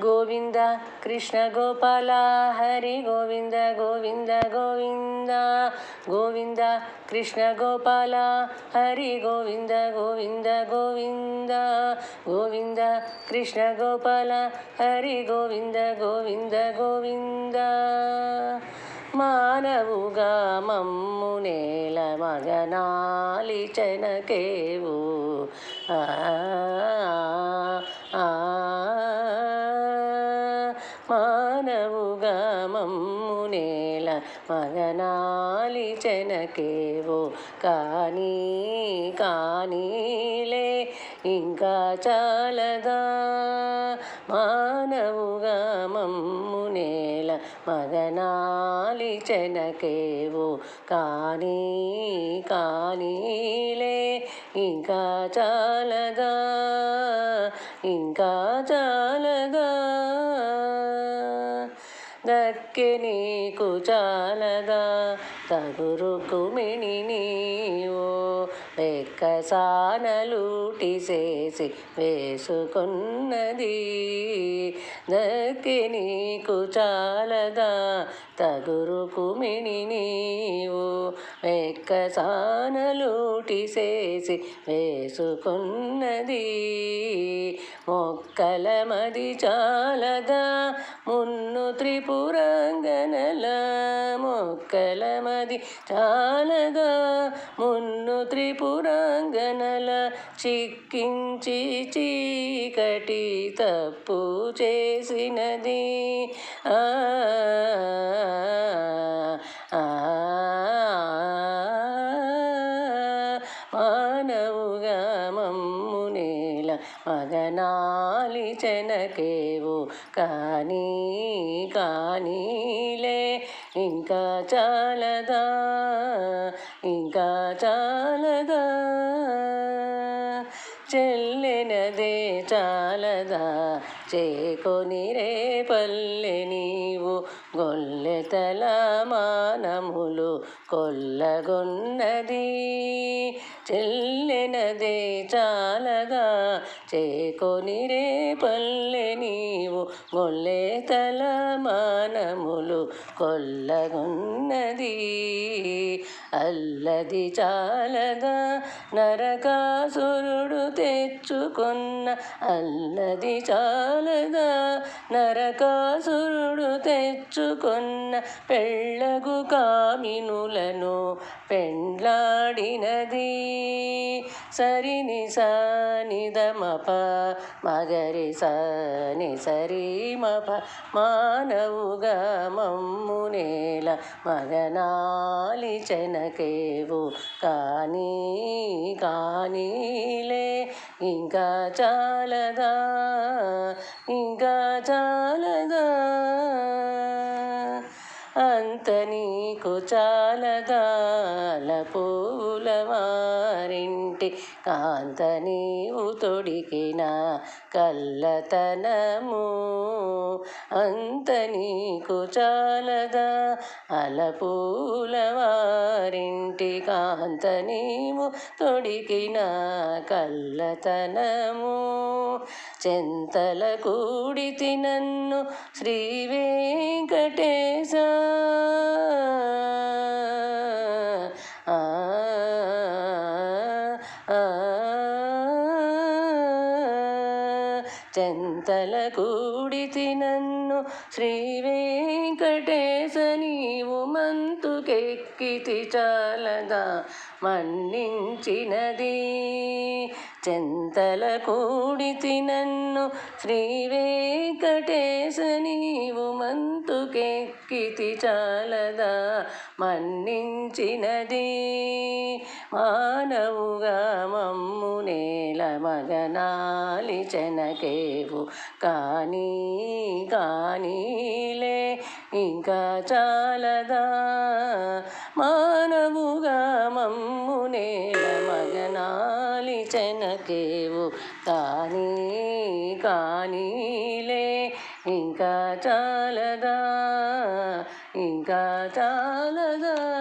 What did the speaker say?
గోవింద కృష్ణ గోపాల హరి గోవింద గోవింద గోవింద గోవింద కృష్ణ గోపాల హరి గోవింద గోవింద గోవింద గోవింద కృష్ణ గోపాల హరి గోవింద గోవింద గోవింద మానవుగా మమ్ము నేల మగనాలి చెనకేవు ఆ ఆ, మగనాలి చెనకేవో కానీ కానీలే. ఇంకా చాలదా? మానవుగా మమ్మునేల మగనాలి చెనకేవో కానీ కానీలే. ఇంకా చాలదా? ఇంకా చాలదా? దక్కి నీకు చాలదా? తగురుకుమిని నీవు వెక్కసానలూటి చేసి వేసుకున్నది. దక్కి నీకు చాలదా? తగురుకుమిని నీవు వెక్కసానలూటి చేసి వేసుకున్నది. మొక్కల మది చాలదా మున్ను త్రిపురంగనల మొక్కల మది చాలదా మున్ను త్రిపురంగనల చిక్కించి చీకటి తప్పు చేసినది. ఆ, మానవుగా మమ్ము మగనాలి చెనకేవు. కానీ కానీలే ఇంకా చాలదా ఇంకా చాలదా? చెల్లెనదే చాలదా చేకొని రే పల్లె నీవు గొల్లెతల మానములు కొల్లగొన్నది. చెల్లెనదే చాలగా. చేకొని రే పల్లె నీవు గొల్లెతల మానములు కొల్లగున్నది. అల్లది చాలగా నరకాసురుడు తెచ్చుకున్న అల్లది చాలగా నరకాసురుడు తెచ్చుకున్న పెళ్ళగు కామినులను పెండ్లాడినది. సరిని సానిదమప మగరి సాని సరిమప మానవుగా మమ్ము నేల చెన చెనకేవు కానీ కానీలే. ఇంకా చాలదా ఇంకా చాలదా? అంత నీకు చాలదా? పూల వారింటి కాంత నీవు తొడికిన కల్లతనము అంత నీకు చాలదా? అలపూల వారింటి కాంత నీవు తొడికిన కల్లతనము చెంతల కూడితి నన్ను శ్రీ వెంకటేశ చెంతల కూడితి నన్ను శ్రీ వెంకటేశ నీవు మంతుకెక్కితి చాలదా? మన్నించినది. చెంతల కూడితి నన్ను శ్రీ వెంకటేశ నీవు మంతుకెక్కితి చాలదా. మన్నించినది. మానవుగా మమ్ము నేల మగనాలి చెనకేవు. కానీ కానీలే ఇంకా చాలదా. మానవుగా మమ్ము చెనకేవు కానీ కానీలే ఇంకా చాలదా ఇంకా చాలదా.